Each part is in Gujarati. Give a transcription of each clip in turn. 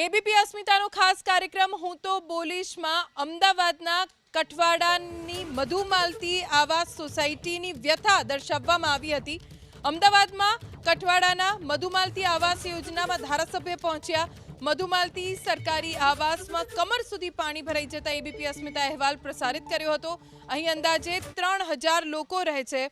એબીપી અસ્મિતાનો ખાસ કાર્યક્રમ હું તો બોલીશમાં અમદાવાદના કઠવાડાની મધુમાલતી આવાસ સોસાયટીની વ્યથા દર્શાવવામાં આવી હતી. અમદાવાદમાં કઠવાડાના મધુમાલતી આવાસ યોજનામાં ધારાસભ્ય પહોંચ્યા. મધુમાલતી સરકારી આવાસમાં કમર સુધી પાણી ભરાઈ જતા એબીપી અસ્મિતા અહેવાલ પ્રસારિત કર્યો હતો. અહીં અંદાજે ત્રણ લોકો રહે છે.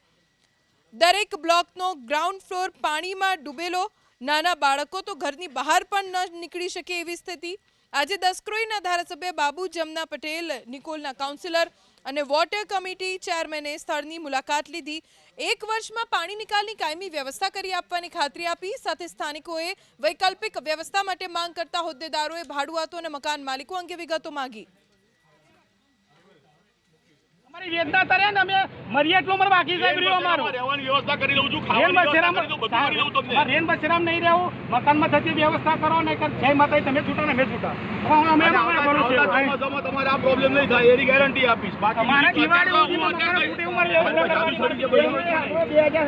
દરેક બ્લોકનો ગ્રાઉન્ડ ફ્લોર પાણીમાં ડૂબેલો નાના બાળકો તો ઘરની બહાર પણ ન નીકળી શકે એવી સ્થિતિ. આજે દસક્રોઈના ધારાસભ્ય બાબુ જમના પટેલ, નિકોલના કાઉન્સિલર અને વોટર કમિટી ચેરમેને સ્થળની મુલાકાત લીધી. એક વર્ષમાં પાણી નિકાલની કાયમી વ્યવસ્થા કરી આપવાની ખાતરી આપી. સાથે સ્થાનિકોએ વૈકલ્પિક વ્યવસ્થા માટે માંગ કરતા હોદ્દેદારોએ ભાડુઆતો અને મકાન માલિકો અંગે વિગતો માંગી. વેદના તરે ને અમે મરીએ એટલું મર બાકી સાહેબ રહ્યું અમારું. રહેવાની વ્યવસ્થા કરી લઉં છું ખાવાની વ્યવસ્થા કરી દઉં કરી લઉં તમને. રેન બસરામ નહીં રહેવું. મકાનમાં થતી વ્યવસ્થા કરો ને કર જય માતા તમે છૂટા ને અમે છૂટા. અમે અમારા ભરો છે તમારે આ પ્રોબ્લેમ નહીં થાય એની ગેરંટી આપીશ. બાકી મારા દિવાળી સુધી મકાન અત્યારે ઉમર વ્યવસ્થા કરવાની.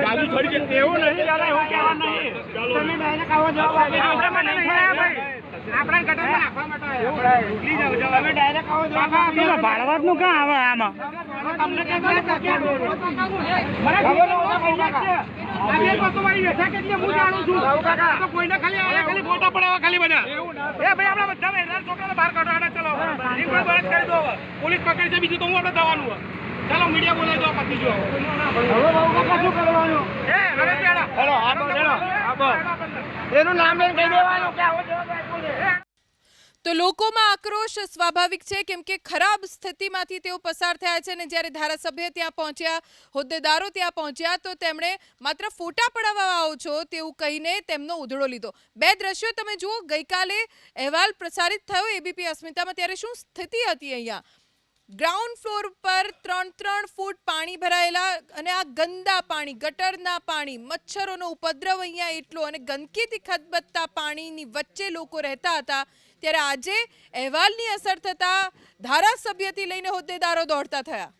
ચાલુ છડી છે એવું નહીં દાદા એવું કહેવા નહીં. તમે ડાયરેક્ટ આવો જવાબ આપી. આપણે નહીં ભાઈ. આપણે ગટરમાં નાખવા માટે આયા. ઉકલી જાવ જાવ. તમે ડાયરેક્ટ આવો જવાબ આપી દો. ભાડવતનું ક્યાં આવે આમાં તમને ક્યાં ખબર છે? મને ખબર છે. આ બે વસ્તુ મારી વ્યથા કેટલી હું જાણું છું. તો કોઈને ખાલી ખાલી ફોટા પડાવવા ખાલી બધા. એ ભાઈ આપણા બધા મહિલા બહાર કાઢો આને ચલો. પોલીસ પકડી છે બીજું તો હું આપણે જવાનું ચાલો મીડિયા બોલાવી દો પતી જો હવે શું કરવાનું એ હવે પેડા તો લોકોમાં આક્રોશ સ્વાભાવિક છે, કેમ કે ખરાબ સ્થિતિમાંથી તેઓ પસાર થયા છે અને જ્યારે ધારાસભ્ય ત્યાં પહોંચ્યા, હોદ્દેદારો ત્યાં પહોંચ્યા, તો તેમણે માત્ર ફોટા પડાવવા છો તેવું કહીને તેમનો ઉધડો લીધો. બે દ્રશ્યો તમે જુઓ, ગઈકાલે અહેવાલ પ્રસારિત થયો, એબીપી અસ્મિતામાં, ત્યારે શું સ્થિતિ હતી અહીંયા? ગ્રાઉન્ડ ફ્લોર પર ત્રણ ત્રણ ફૂટ પાણી ભરાયેલા અને આ ગંદા પાણી, ગટરના પાણી, મચ્છરોનો ઉપદ્રવ અહીંયા એટલો અને ગંદકીથી ખદબદતા પાણીની વચ્ચે લોકો રહેતા હતા, ત્યારે આજે અહેવાલની અસર થતાં ધારાસભ્યથી લઈને હોદ્દેદારો દોડતા થયા.